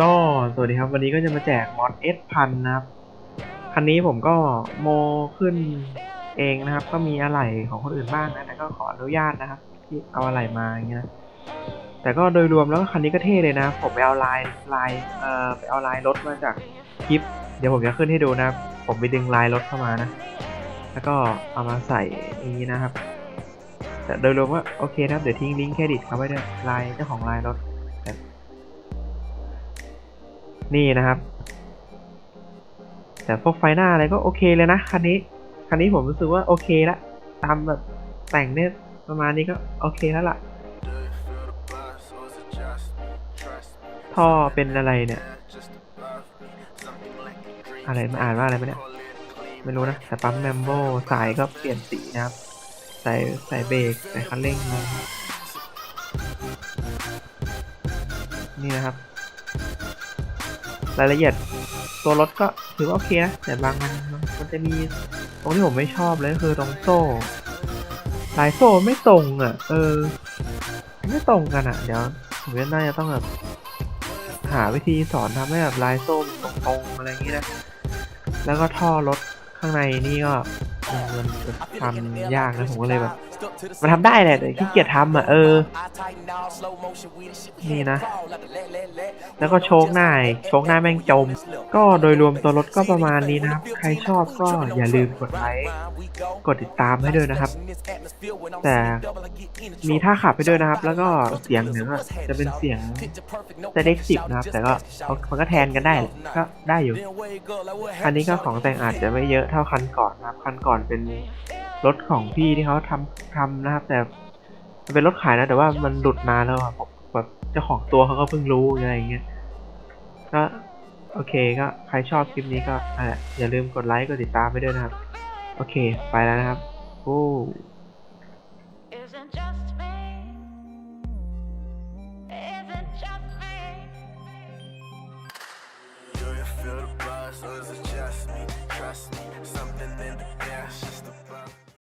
ก็สวัสดีครับวันนี้ก็จะมาแจกมอด S พันนะครับ คันนี้ผมก็โมขึ้นเองนะครับ ก็มีอะไหล่ของคนอื่นบ้างนะแต่ก็ขออนุญาตนะครับ ที่เอาอะไหล่มาอย่างเงี้ยนะแต่ก็โดยรวมแล้วคันนี้ก็เท่เลยนะ ผมไปเอาลายลายเอ่อไปเอาลายรถมาจากคลิป เดี๋ยวผมจะขึ้นให้ดูนะครับ ผมไปดึงลายรถเข้ามานะ แล้วก็เอามาใส่อย่างนี้นะครับ แต่โดยรวมว่าโอเคนะครับเดี๋ยวทิ้งลิงก์เครดิตเขาไว้ด้วยลายเจ้าของลายรถ นี่นะครับ แต่พวกไฟหน้าอะไรก็โอเคเลยนะคันนี้คันนี้ผมรู้สึกว่าโอเคละตามแบบแต่งเนี่ยประมาณนี้ก็โอเคแล้วล่ะท่อเป็นอะไรเนี่ย อะไรมาอ่านว่าอะไรไหมเนี่ย ไม่รู้นะ แต่ปั๊มแมมโบสายก็เปลี่ยนสีนะครับ ใส่ใส่เบรกใส่คันเร่งมานี่นะครับ รายละเอียดตัวรถก็ถือว่าโอเคนะแต่บางมันมันจะมีตรงที่ผมไม่ชอบเลยคือตรงโซ่ลายโซ่ไม่ตรงอะ เออ ไม่ตรงกันอะ เดี๋ยวผมว่าน่าจะต้องแบบหาวิธีสอนทำให้แบบลายโซ่ตรงๆอะไรอย่างนี้นะ แล้วก็ท่อรถข้างในนี่ก็มันจะทำยากนะผมก็เลยแบบ มันทำได้แหละแต่ขี้เกียจทำอะเออ นี่นะ แล้วก็โชคหน้าโชคหน้าแม่งจม ก็โดยรวมตัวรถก็ประมาณนี้นะครับ ใครชอบก็อย่าลืมกดไลค์กดติดตามให้ด้วยนะครับ แต่มีท่าขับให้ด้วยนะครับ แล้วก็เสียงเนี่ยก็จะเป็นเสียงจะเด็กสิบนะครับ แต่ก็มันก็แทนกันได้ก็ได้อยู่ คันนี้ก็ของแต่งอาจจะไม่เยอะเท่าคันก่อนนะครับ คันก่อนเป็น รถของพี่ที่เขาทำทำนะครับ แต่มันเป็นรถขายนะ แต่ว่ามันหลุดนานแล้วอะผมแบบเจ้าของตัวเขาก็เพิ่งรู้อะไรอย่างเงี้ยก็โอเคก็ใครชอบคลิปนี้ก็อะอย่าลืมกดไลค์กดติดตามไปด้วยนะครับ โอเค ไปแล้วนะครับโอ้ Isn't just me. Isn't just me. Do you feel the buzz or is it just me? Trust me, something